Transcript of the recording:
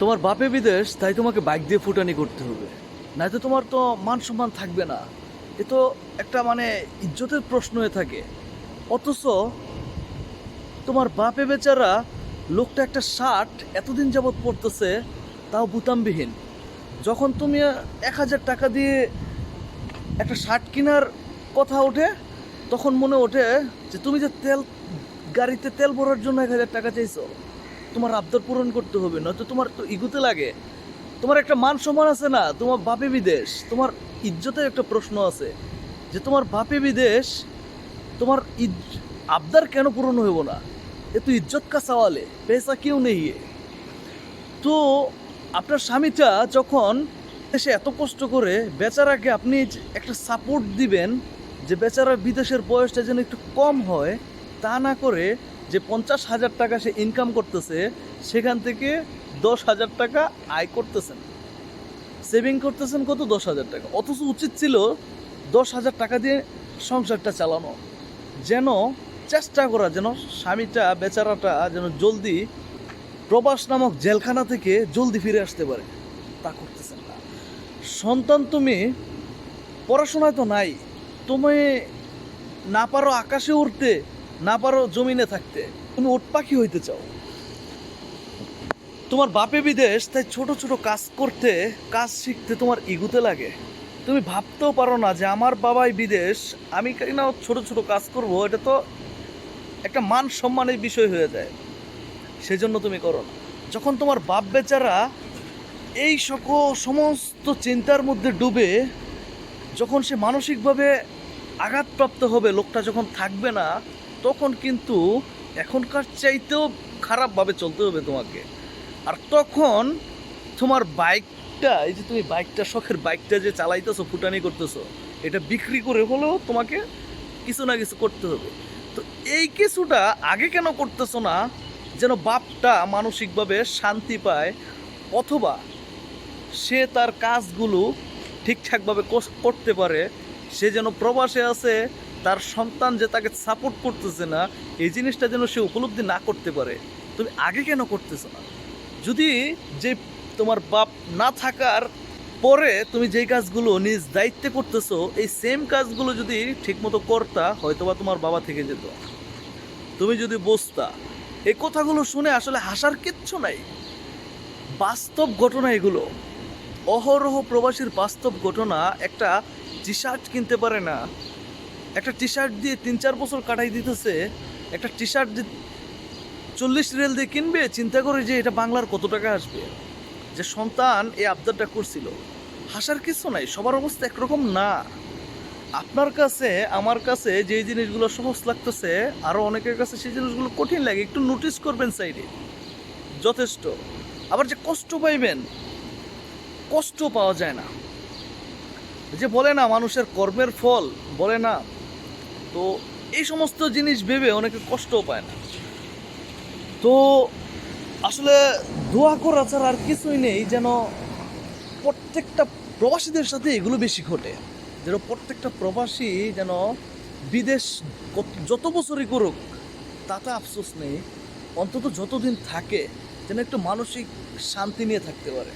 তোমার বাপে বিদেশ, তাই তোমাকে বাইক দিয়ে ফুটানি করতে হবে। নয়তো তোমার তো মান সম্মান থাকবে না। এ তো একটা মানে ইজ্জতের প্রশ্ন হয়ে থাকে। অথচ তোমার বাপে বেচারা লোকটা একটা শার্ট এতদিন যাবৎ পরতেছে, তাও বুতামবিহীন। যখন তুমি এক হাজার টাকা দিয়ে একটা শার্ট কেনার কথা ওঠে, তখন মনে ওঠে যে তুমি যে তেল, গাড়িতে তেল ভরার জন্য এক হাজার টাকা চাইছো। তোমার আবদার পূরণ করতে হবে, নয়তো তোমার তো ইগুতে লাগে তোমার একটা মান সম্মান আছে না, তোমার বাপে বিদেশ, তোমার ইজ্জতের একটা প্রশ্ন আছে যে তোমার বাপে বিদেশ, তোমার আবদার কেন পূরণ হইব না এ তো ইজ্জত কা সওয়ালে পেশা কেউ নেই। তো আপনার স্বামীটা যখন এসে এত কষ্ট করে বেচারাকে আপনি একটা সাপোর্ট দিবেন, যে বেচারা বিদেশের বয়সটা যেন একটু কম হয়, তা না করে যে পঞ্চাশ হাজার টাকা সে ইনকাম করতেছে, সেখান থেকে দশ হাজার টাকা আয় করতেছেন। সেভিং করতেছেন কত? দশ হাজার টাকা। অথচ উচিত ছিল দশ হাজার টাকা দিয়ে সংসারটা চালানো। যেন চেষ্টা করা, যেন স্বামীটা, বেচারাটা যেন জলদি প্রবাস নামক জেলখানা থেকে জলদি ফিরে আসতে পারে। তা করতেছেন না। সন্তান তুমি, পড়াশোনায় তো নাই। তুমি না পারো আকাশে উঠতে না পারো জমিনে থাকতে। তুমি উট পাখি হইতে চাও। তোমার বাপে বিদেশ, তাই ছোট ছোট কাজ করতে, কাজ শিখতে তোমার ইগুতে লাগে। তুমি ভাবতেও পারো না যে আমার বাবাই বিদেশ, আমি না ছোট ছোট কাজ করব, এটা তো একটা মান সম্মানের বিষয় হয়ে যায়। সেজন্য তুমি করো না। যখন তোমার বাপ বেচারা এই সকল সমস্ত চিন্তার মধ্যে ডুবে, যখন সে মানসিকভাবে আঘাতপ্রাপ্ত হবে, লোকটা যখন থাকবে না তখন কিন্তু এখনকার চাইতেও খারাপভাবে চলতে হবে তোমাকে। আর তখন তোমার বাইকটা, এই যে তুমি বাইকটা, শখের বাইকটা যে চালাইতেছো, ফুটানি করতেছো, এটা বিক্রি করে হলেও তোমাকে কিছু না কিছু করতে হবে। তো এই কিছুটা আগে কেন করতেছো না, যেন বাপটা মানসিকভাবে শান্তি পায়, অথবা সে তার কাজগুলো ঠিকঠাকভাবে করতে পারে, সে যেন প্রবাসে আছে তার সন্তান যে তাকে সাপোর্ট করতেছে না, এই জিনিসটা যেন সে উপলব্ধি না করতে পারে, তুমি আগে কেন করতেছো না? যদি যে তোমার বাপ না থাকার পরে তুমি যেই কাজগুলো নিজ দায়িত্বে করতেছো, এই সেম কাজগুলো যদি ঠিকমতো করতা, হয়তোবা তোমার বাবা থেকে যেত। তুমি যদি বসতা এই কথাগুলো শুনে আসলে হাসার কিচ্ছু নাই। বাস্তব ঘটনা এগুলো। অহরহ প্রবাসীর বাস্তব ঘটনা একটা টি শার্ট কিনতে পারে না। একটা টি শার্ট দিয়ে তিন চার বছর কাটাই দিতেছে, একটা টি শার্ট চল্লিশ রেল দিয়ে কিনবে, চিন্তা করে যে এটা বাংলার কত টাকা আসবে। যে সন্তান এই আবদারটা করছিল। হাসার কিছু নাই, সবার অবস্থা একরকম না। আপনার কাছে, আমার কাছে যেই জিনিসগুলো সহজ লাগতেছে আরও অনেকের কাছে সেই জিনিসগুলো কঠিন লাগে, একটু নোটিস করবেন সাইডে যথেষ্ট। আবার যে কষ্ট পাইবেন, কষ্ট পাওয়া যায় না। যে বলে না মানুষের কর্মের ফল, বলে না তো এই সমস্ত জিনিস ভেবে অনেকে কষ্টও পায় না। তো আসলে দোয়া করা ছাড়া আর কিছুই নেই, যেন প্রত্যেকটা প্রবাসীদের সাথে এগুলো বেশি ঘটে। যেন প্রত্যেকটা প্রবাসী যেন বিদেশ যত বছরই করুক, তাতে আফসোস নেই। অন্তত যতদিন থাকে, যেন একটু মানসিক শান্তি নিয়ে থাকতে পারে।